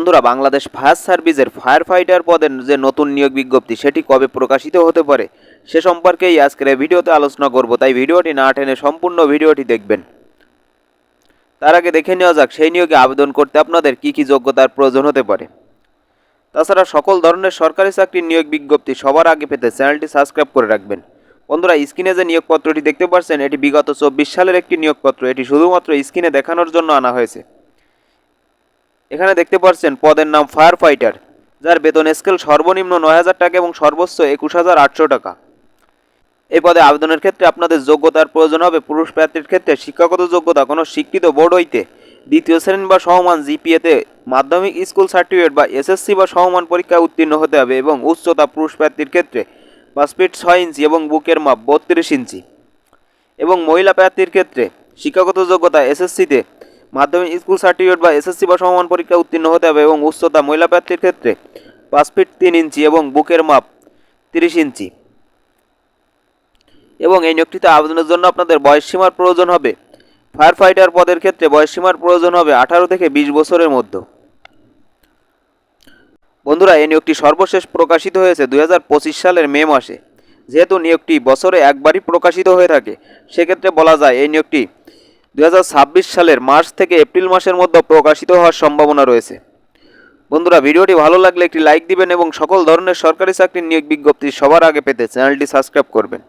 বন্ধুরা, বাংলাদেশ ফায়ার সার্ভিসের fire fighter পদের যে নতুন নিয়োগ বিজ্ঞপ্তি, সেটি কবে প্রকাশিত হতে পারে, সে সম্পর্কেই আজকের এই ভিডিওতে আলোচনা করব। তাই ভিডিওটি না টেনে সম্পূর্ণ ভিডিওটি দেখবেন। তার আগে দেখে নেওয়া যাক, সেই নিয়োগে আবেদন করতে আপনাদের কী কী যোগ্যতার প্রয়োজন হতে পারে। তাছাড়া সকল ধরনের সরকারি চাকরির নিয়োগ বিজ্ঞপ্তি সবার আগে পেতে চ্যানেলটি সাবস্ক্রাইব করে রাখবেন। বন্ধুরা, স্ক্রিনে যে নিয়োগপত্রটি দেখতে পাচ্ছেন, এটি বিগত চব্বিশ সালের একটি নিয়োগপত্র। এটি শুধুমাত্র স্ক্রিনে দেখানোর জন্য আনা হয়েছে। এখানে দেখতে পাচ্ছেন পদের নাম ফায়ার ফাইটার যার বেতন স্কেল সর্বনিম্ন নয় হাজার টাকা এবং সর্বোচ্চ একুশ হাজার আটশো টাকা। এই পদে আবেদনের ক্ষেত্রে আপনাদের যোগ্যতার প্রয়োজন হবে। পুরুষ প্রার্থীর ক্ষেত্রে শিক্ষাগত যোগ্যতা, কোনো শিক্ষিত বোর্ড হইতে দ্বিতীয় শ্রেণি বা সমমান জিপিএতে মাধ্যমিক স্কুল সার্টিফিকেট বা এসএসসি বা সমমান পরীক্ষায় উত্তীর্ণ হতে হবে এবং উচ্চতা পুরুষ প্রার্থীর ক্ষেত্রে পাঁচ ফিট ছয় ইঞ্চি এবং বুকের মাপ বত্রিশ ইঞ্চি। এবং মহিলা প্রার্থীর ক্ষেত্রে শিক্ষাগত যোগ্যতা এসএসসিতে মাধ্যমিক স্কুল সার্টিফিকেট বা এসএসসি বা সমমান পরীক্ষায় উত্তীর্ণ হতে হবে এবং উচ্চতা মহিলা প্রার্থীর ক্ষেত্রে পাঁচ ফিট তিন ইঞ্চি এবং বুকের মাপ তিরিশ ইঞ্চি। এবং এই নিয়োগটিতে আবেদনের জন্য আপনাদের বয়স সীমার প্রয়োজন হবে। ফায়ার ফাইটার পদের ক্ষেত্রে বয়স সীমার প্রয়োজন হবে আঠারো থেকে বিশ বছরের মধ্যে। বন্ধুরা, এই নিয়োগটি সর্বশেষ প্রকাশিত হয়েছে দু হাজার পঁচিশ সালের মে মাসে। যেহেতু নিয়োগটি বছরে একবারই প্রকাশিত হয়ে থাকে, সেক্ষেত্রে বলা যায় এই নিয়োগটি দু হাজার ছাব্বিশ সালের মার্চ থেকে এপ্রিল মাসের মধ্যে প্রকাশিত হওয়ার সম্ভাবনা রয়েছে। বন্ধুরা, ভিডিওটি ভালো লাগলে একটি লাইক দিবেন এবং সকল ধরনের সরকারি চাকরির নিয়োগ বিজ্ঞপ্তি সবার আগে পেতে চ্যানেলটি সাবস্ক্রাইব করবেন।